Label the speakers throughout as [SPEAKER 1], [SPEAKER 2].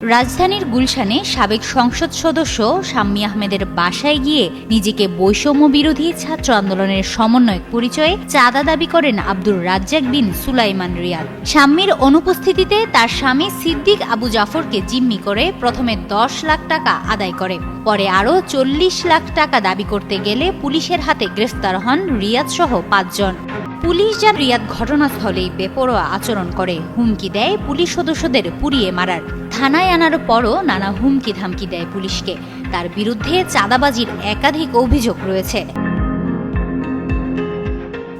[SPEAKER 1] রাজধানীর গুলশানে সাবেক সংসদ সদস্য শাম্মী আহমেদের বাসায় গিয়ে নিজেকে বৈষম্য বিরোধী ছাত্র আন্দোলনের সমন্বয়ক পরিচয়ে চাঁদা দাবি করেন আব্দুর রাজ্জাক বিন সুলাইমান রিয়াদ। শাম্মীর অনুপস্থিতিতে তার স্বামী সিদ্দিক আবু জাফরকে জিম্মি করে প্রথমে দশ লাখ টাকা আদায় করে, পরে আরও চল্লিশ লাখ টাকা দাবি করতে গেলে পুলিশের হাতে গ্রেফতার হন রিয়াদ সহ পাঁচজন। পুলিশ যান রিয়াদ ঘটনাস্থলেই বেপরোয়া আচরণ করে। হুমকি দেয় পুলিশ সদস্যদের পুড়িয়ে মারার। থানায় আনার পরও নানা হুমকি ধামকি দেয় পুলিশকে। তার বিরুদ্ধে চাঁদাবাজির একাধিক অভিযোগ রয়েছে।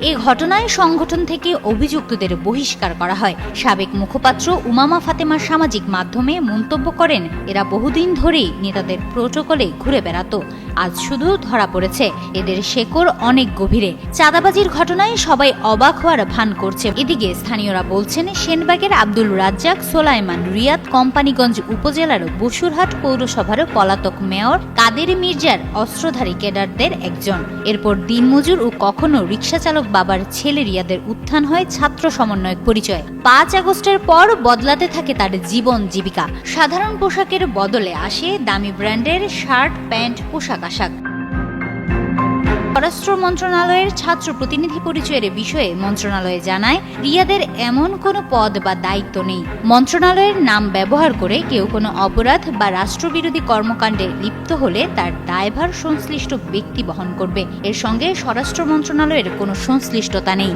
[SPEAKER 1] এ ঘটনায় সংগঠন থেকে অভিযুক্তদের বহিষ্কার করা হয়। সাবেক মুখপাত্র উমামা ফাতেমা সামাজিক মাধ্যমে মন্তব্য করেন, এরা বহুদিন ধরেই নেতাদের প্রোটোকলে ঘুরে বেড়াতো। আজ শুধু ধরা পড়েছে, এদের শেকড় অনেক গভীরে। চাঁদাবাজির ঘটনায় সবাই অবাক হওয়ার ভান করছে। এদিকে স্থানীয়রা বলছেন, সেনবাগের আব্দুল রাজ্জাক, সোলাইমান রিয়াদ, কোম্পানিগঞ্জ উপজেলার বসুরহাট পৌরসভার পলাতক মেয়র কাদের মির্জার অস্ত্রধারী কেডারদের একজন। এরপর দিনমজুর ও কখনো রিক্সা চালক বাবার ছেলে রিয়াদের উত্থান হয় ছাত্র সমন্বয়ক পরিচয়। পাঁচ আগস্টের পর বদলাতে থাকে তার জীবন জীবিকা। সাধারণ পোশাকের বদলে আসে দামি ব্র্যান্ডের শার্ট, প্যান্ট, পোশাক আশাক। পররাষ্ট্র মন্ত্রণালয়ের ছাত্র প্রতিনিধি পরিচয়ের বিষয়ে মন্ত্রণালয়ে জানায়, রিয়াদের এমন কোনো পদ বা দায়িত্ব নেই। মন্ত্রণালয়ের নাম ব্যবহার করে কেউ কোনো অপরাধ বা রাষ্ট্রবিরোধী কর্মকাণ্ডে লিপ্ত হলে তার দায়ভার সংশ্লিষ্ট ব্যক্তি বহন করবে। এর সঙ্গে স্বরাষ্ট্র মন্ত্রণালয়ের কোনো সংশ্লিষ্টতা নেই।